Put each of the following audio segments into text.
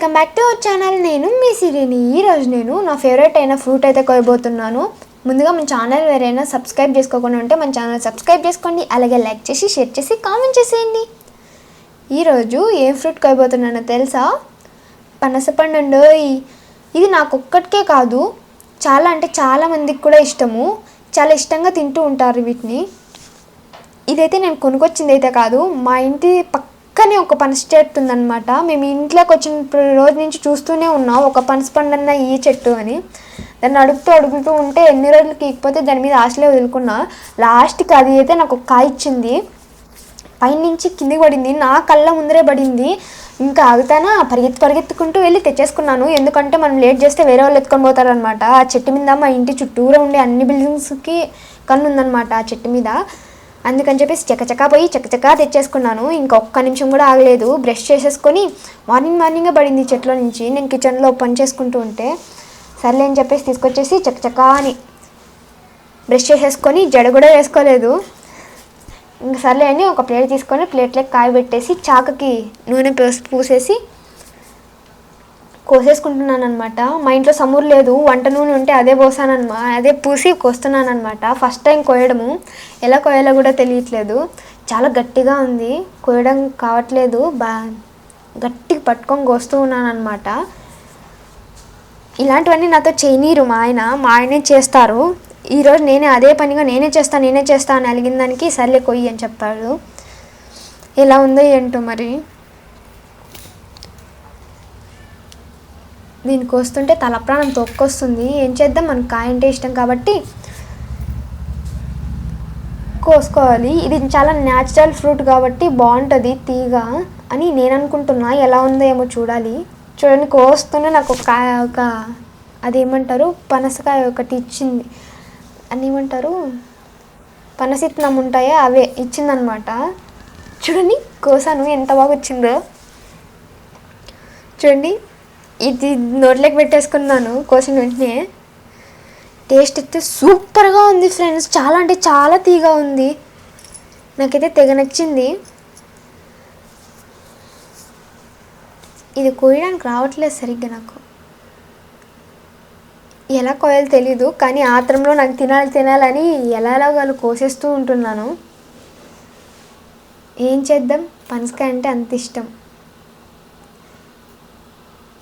Welcome back to our channel నేను మీ సిరిని. ఈరోజు నేను నా ఫేవరెట్ అయిన ఫ్రూట్ అయితే కోయబోతున్నాను. ముందుగా మన ఛానల్ వేరైనా సబ్స్క్రైబ్ చేసుకోకుండా ఉంటే మన ఛానల్ సబ్స్క్రైబ్ చేసుకోండి. అలాగే లైక్ చేసి షేర్ చేసి కామెంట్ చేసేయండి. ఈరోజు ఏం ఫ్రూట్ కోయబోతున్నానో తెలుసా? పనసపండు అండోయ్. ఇది నాకు ఒక్కటికే కాదు. చాలా అంటే చాలా మందికి కూడా ఇష్టము. చాలా ఇష్టంగా తింటూ ఉంటారు వీటిని. ఇదైతే నేను కొనుక్కొచ్చింది అయితే కాదు. మా ఇంటి పక్క కానీ ఒక పనస చెట్టు ఉందన్నమాట. మేము ఇంట్లోకి వచ్చిన రోజు నుంచి చూస్తూనే ఉన్నాం ఒక పనస పండు అన్న ఈ చెట్టు అని. దాన్ని అడుగుతూ అడుగుతూ ఉంటే ఎన్ని రోజులకి ఇకపోతే దాని మీద ఆశలే వదులుకున్నా. లాస్ట్కి అది అయితే నాకు ఒక కాయ ఇచ్చింది. పైనుంచి కిందికి పడింది నా కళ్ళ ముందరే పడింది. ఇంకా ఆగుతానా? పరిగెత్తి పరిగెత్తుకుంటూ వెళ్ళి తెచ్చేసుకున్నాను. ఎందుకంటే మనం లేట్ చేస్తే వేరే వాళ్ళు ఎత్తుకొని పోతారనమాట ఆ చెట్టు మీద మా ఇంటి చుట్టూరా ఉండే అన్ని బిల్డింగ్స్కి కన్ను ఉందన్నమాట ఆ చెట్టు మీద. అందుకని చెప్పేసి చకచకా పోయి చకచకా తెచ్చేసుకున్నాను. ఇంకా ఒక్క నిమిషం కూడా ఆగలేదు. బ్రష్ చేసేసుకొని మార్నింగ్ మార్నింగే పడింది చెట్లో నుంచి. నేను కిచెన్లో పని చేసుకుంటూ ఉంటే సర్లే అని చెప్పేసి తీసుకొచ్చేసి చకచకా అని బ్రష్ చేసేసుకొని జడ కూడా వేసుకోలేదు. ఇంక సర్లే అని ఒక ప్లేట్ తీసుకొని ప్లేట్లోకి కాయ పెట్టేసి చాకకి నూనె పోసి పూసేసి కోసేసుకుంటున్నాను అనమాట మా ఇంట్లో సమూరు లేదు వంట నూనె ఉంటే అదే పోసానమాట అదే పూసి కోస్తున్నాను అనమాట ఫస్ట్ టైం కోయడము. ఎలా కోయాలో కూడా తెలియట్లేదు. చాలా గట్టిగా ఉంది. కోయడం కావట్లేదు. బా గట్టిగా పట్టుకొని కోస్తూ ఉన్నాను అనమాట ఇలాంటివన్నీ నాతో చేయనీరు మా ఆయన. మా ఆయనే చేస్తారు. ఈరోజు నేనే అదే పనిగా నేనే చేస్తాను నేనే చేస్తాను అని అలిగిన దానికి సర్లే కొయ్యి అని చెప్పాడు ఎలా ఉందో ఏంటో మరి. దీన్ని కోస్తుంటే తలప్రాణం తొక్కొస్తుంది. ఏం చేద్దాం? మనకు కాయ అంటే ఇష్టం కాబట్టి కోసుకోవాలి. ఇది చాలా న్యాచురల్ ఫ్రూట్ కాబట్టి బాగుంటుంది తీగ అని నేను అనుకుంటున్నా. ఎలా ఉందో ఏమో చూడాలి. చూడండి కోస్తూనే నాకు ఒక ఒక అదేమంటారు? పనసకాయ ఒకటి ఇచ్చింది. అని ఏమంటారు? పనసిత్నం ఉంటాయో? అవే ఇచ్చిందనమాట చూడండి కోసాను. ఎంత బాగా వచ్చిందో. చూడండి ఇది నోట్లోకి పెట్టేసుకున్నాను కోసిన వెంటనే. టేస్ట్ అయితే సూపర్గా ఉంది ఫ్రెండ్స్. చాలా అంటే చాలా తీగా ఉంది. నాకైతే తెగ నచ్చింది. ఇది కోయడానికి రావట్లేదు సరిగ్గా నాకు. ఎలా కోయాలో తెలీదు కానీ ఆత్రంలో నాకు తినాలి తినాలని ఎలా ఎలాగో కోసేస్తూ ఉంటున్నాను. ఏం చేద్దాం? పనసకాయ అంటే అంత ఇష్టం.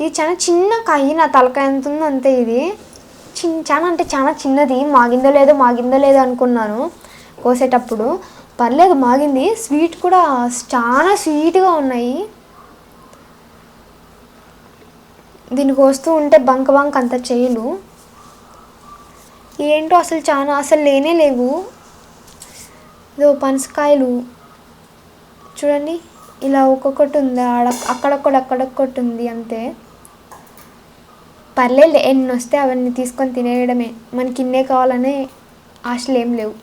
ఇది చాలా చిన్న కాయ నా తలకాయ ఎంత ఉందో అంతే ఇది. చిన్న చాలా అంటే చాలా చిన్నది. మాగిందో లేదో మాగిందో లేదో అనుకున్నాను కోసేటప్పుడు. పర్లేదు మాగింది. స్వీట్ కూడా చాలా స్వీట్గా ఉన్నాయి. దీన్ని కోస్తూ ఉంటే బంక బంక అంత చేయలు ఏంటో అసలు చాలా అసలు లేనే లేవు. ఇదో పనసకాయలు. చూడండి ఇలా ఒక్కొక్కటి ఉంది. ఆడ అక్కడొక్కడు అక్కడొక్కటి ఉంది అంతే. పర్లేదు ఎన్ని వస్తే అవన్నీ తీసుకొని తినేయడమే. మనకి ఇన్నే కావాలనే ఆశలు ఏం లేవు.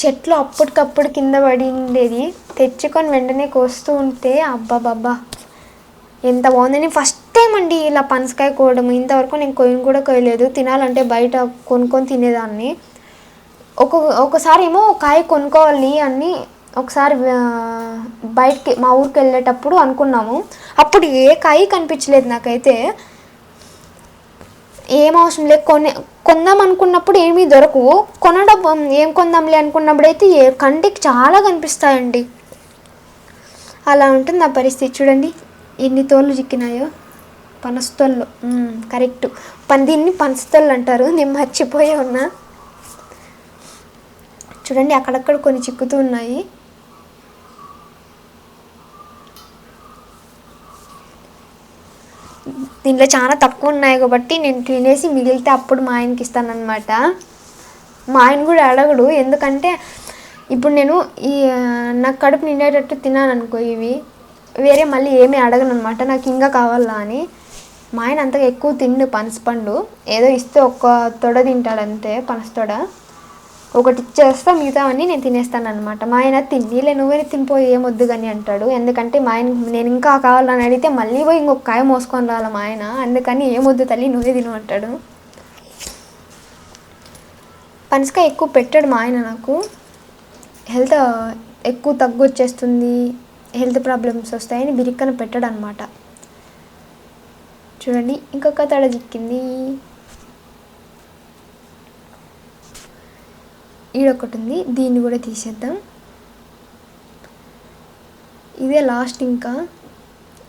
చెట్లు అప్పటికప్పుడు కింద పడి ఉండేది తెచ్చుకొని వెంటనే కోస్తూ ఉంటే అబ్బాబాబ్బా ఎంత బాగుంది. నేను ఫస్ట్ టైం అండి ఇలా పనసకాయ కోయడం ఇంతవరకు నేను కొయ్యను కూడా కొయ్యలేదు తినాలంటే బయట కొనుక్కొని తినేదాన్ని. ఒక్కొక్క ఒకసారి ఏమో కాయ కొనుక్కోవాలి అని ఒకసారి బయటికి మా ఊరికి వెళ్ళేటప్పుడు అనుకున్నాము. అప్పుడు ఏ కాయ కనిపించలేదు నాకైతే. ఏం అవసరం లేదు. కొనే కొందాం అనుకున్నప్పుడు ఏమీ దొరకవు కొనడం ఏం కొందాంలే అనుకున్నప్పుడు అయితే ఏ కంటికి చాలా కనిపిస్తాయండి. అలా ఉంటుంది నా పరిస్థితి. చూడండి ఎన్ని తోళ్ళు చిక్కినాయో. పనస్తోళ్ళు. కరెక్ట్. పని దీన్ని పనస్తోళ్ళు అంటారు. నేను మర్చిపోయే ఉన్నా. చూడండి అక్కడక్కడ కొన్ని చిక్కుతూ ఉన్నాయి. దీంట్లో చాలా తక్కువ ఉన్నాయి కాబట్టి నేను తినేసి మిగిలితే అప్పుడు మా ఆయనకి ఇస్తానన్నమాట. మా ఆయన కూడా అడగడు. ఎందుకంటే ఇప్పుడు నేను ఈ నాకు కడుపు నిండేటట్టు తిన్నాను అనుకో ఇవి. వేరే మళ్ళీ ఏమీ అడగను అనమాట నాకు ఇంకా కావాలా అని. మా ఆయన అంతగా ఎక్కువ తిండు పనసపండు ఏదో ఇస్తే ఒక్క తొడ తింటాడంతే పనస తొడ. ఒకటి ఇచ్చేస్తా మిగతావన్నీ నేను తినేస్తాను అనమాట మా ఆయన తిన్నీలే నువ్వే తినిపోయి ఏమొద్దు కానీ అంటాడు. ఎందుకంటే మా ఆయన నేను ఇంకా కావాలని అడిగితే మళ్ళీ పోయి ఇంకొక కాయ మోసుకొని రావాలి మా ఆయన? అందుకని ఏమొద్దు తల్లి నువ్వే తిను అంటాడు. పనసకాయ ఎక్కువ పెట్టాడు మా ఆయన నాకు. హెల్త్ ఎక్కువ తగ్గు వచ్చేస్తుంది హెల్త్ ప్రాబ్లమ్స్ వస్తాయని బిరిక్కన పెట్టాడు అనమాట చూడండి ఇంకొక తడ చిక్కింది. ఈడొకటి ఉంది దీన్ని కూడా తీసేద్దాం. ఇదే లాస్ట్ ఇంకా.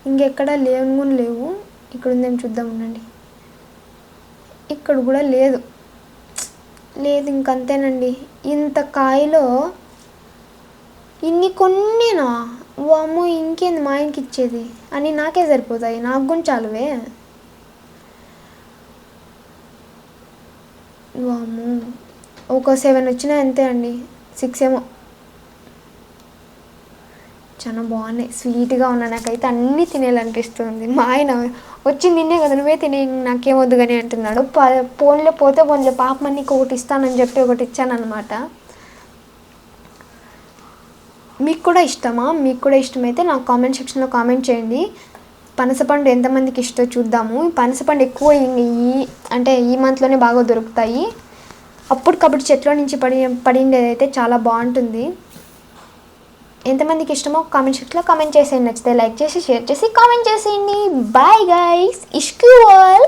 ఇంకెక్కడ లేవు కూడా లేవు. ఇక్కడ ఉందేమి చూద్దాం ఉండండి. ఇక్కడ కూడా లేదు. లేదు ఇంకంతేనండి. ఇంత కాయలో ఇన్ని కొన్నేనా? వామ్మో ఇంకేంది మా ఆయనకి ఇచ్చేది? అని నాకే సరిపోతాయి. నాకు కూడా చాలువే. వామ్మో. ఒక సెవెన్ వచ్చినా అంతే అండి. సిక్స్ ఏమో. చాలా బాగున్నాయి. స్వీట్గా ఉన్నాయి నాకైతే అన్నీ తినేయాలనిపిస్తుంది మా ఆయన వచ్చి నిన్నే కదా నువ్వే తినే నాకేమొద్దు కానీ అంటున్నాడు. ప- పోన్లే పోతే పోన్లే పాప నీకు ఒకటి ఇస్తానని చెప్పి ఒకటి ఇచ్చానమాట మీకు కూడా ఇష్టమా? మీకు కూడా ఇష్టమైతే నాకు కామెంట్ సెక్షన్లో కామెంట్ చేయండి. పనసపండు ఎంతమందికి ఇష్టం చూద్దాము. పనసపండు ఎక్కువ ఈ- అంటే ఈ మంత్లోనే బాగా దొరుకుతాయి. అప్పటికప్పుడు చెట్లో నుంచి పడి పడిండేది అయితే చాలా బాగుంటుంది. ఎంతమందికి ఇష్టమో కామెంట్ సెక్షన్లో కామెంట్ చేసేయండి. నచ్చితే లైక్ చేసి షేర్ చేసి కామెంట్ చేసేయండి. Bye guys ఇష్క్యూ all